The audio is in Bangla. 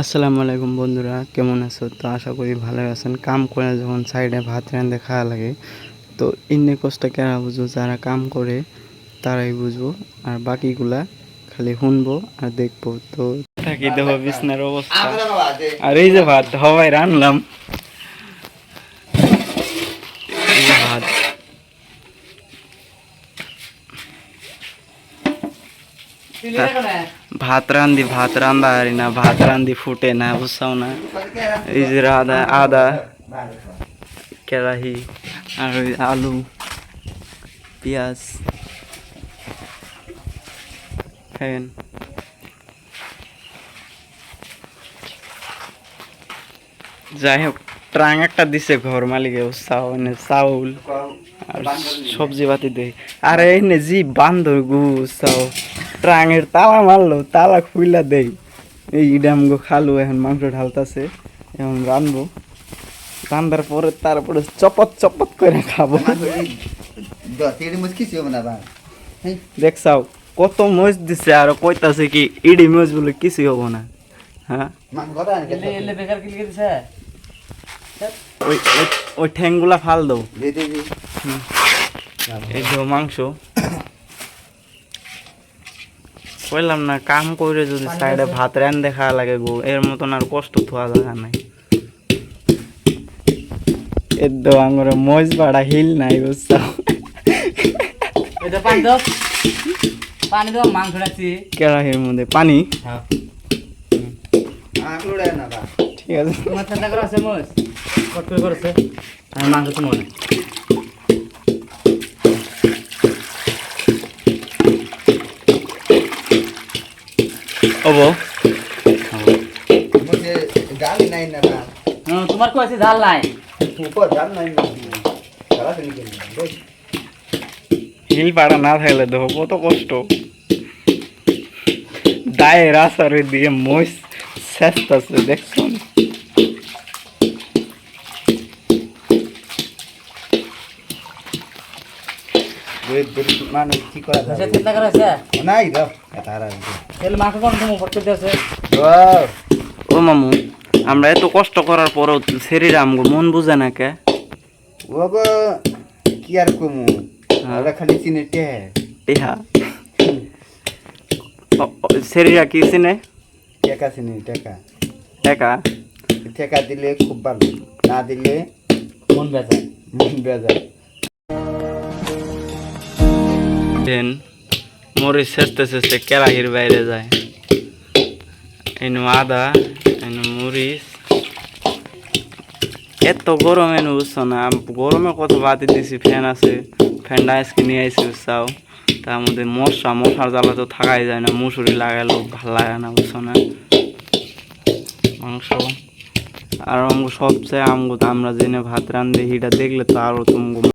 আসসালামু আলাইকুম বন্ধুরা, কেমন আছো? তো আশা করি ভালো আছেন। কাম করে যখন সাইডে ভাত রাঁধে খাওয়া লাগে, তো ইন্নে কষ্ট কেরা বুঝব? যারা কাম করে, তারাই বুঝব। আর বাকিগুলা খালি শুনব আর দেখব। তো থাকি দেখো বিছনার অবস্থা। আর এই যে ভাত হওয়াই রানলাম ভাত। ভাত রান্ধি ভাত রান্ধা হারি না ভাত রান্ধি ফুটে না বুঝছাও না? এই যে আদা আদা কেরাহি আর ওই আলু পেঁয়াজ। খাইন যাই হোক ট্রাং একটা দিছে ঘর মালিকে চাউল চাউল আর সবজি পাতি দেই আর এই নে জি বান্ধব গু চাও ট্রাঙের তালা মারলো তালা খুইলা দেই। এই ইডাম গো খালু এখন মাংস ঢালতাছে এখন রানবো রান্দার পরে তারপরে চপত চপত করে খাব। দেখছাও কত মজ দিছে আর কইতাছে কি ইডি মজ বলে কিছু হব না। হ্যাঁ? ওই ওই- ওই ঠ্যাংগুলা ফাল দাও। এই যে মাংস। কইলাম না কাম করে যদি সাইডে ভাত রান দেখা লাগে গো এর মতন আর কষ্ট থোয়া দেখা নাই। এর দো আঙুরে মজ বাড়া হিল নাই বুঝছ এটা পানি দাও। পানি দাও মাংস রাখছি। কেরাহির মধ্যে? পানি? হ্যাঁ। ঠিক আছে। তোমার ঠান্ডা করা আছে মোস কট করে করেছে। আর মাংস তো মনে ওবো হ্যাঁ, তোমার কো আছে ঝাল নাই। হিল পাড়া না থাকলে দেখো কত কষ্ট। দায়ে রাস্তার ওই দিয়ে মহিষ শেষতাছে দেখছ? না? সে চিন্তা করা আছে? তাহলে মাংস কোন তুমি ভর্তি দিয়েছে ও মামু আমরা এত কষ্ট করার পরও শরীর আমগো মন বুঝে না কে? কি আর কমু? আমরা খালি চিনে টেহে। ইহা শরীরা কি চিনে? টেকা চিনি টেকা। একা টেকা দিলে খুব ভালো না দিলে মন বেজায়। মন বেজার দেন মরিচ শেষতে শেষতে কেরাহির বাইরে যায়। এনু আদা, এনু মরিচ। এত গরম এনু, বুঝছ না? গরমে কত বাতি দিছি ফ্যান আছে। ফ্যানটা আজকে নিয়ে আইসি বুঝছাও তার মধ্যে মশা মশার জ্বালা তো থাকাই যায় না, মুসুরি লাগালো ভালো লাগে না, বুঝছ না? মাংস। আর আমগো সবচেয়ে আমগো, আমরা জেনে ভাত রান্ধি হিটা দেখলে তো আরও তুমি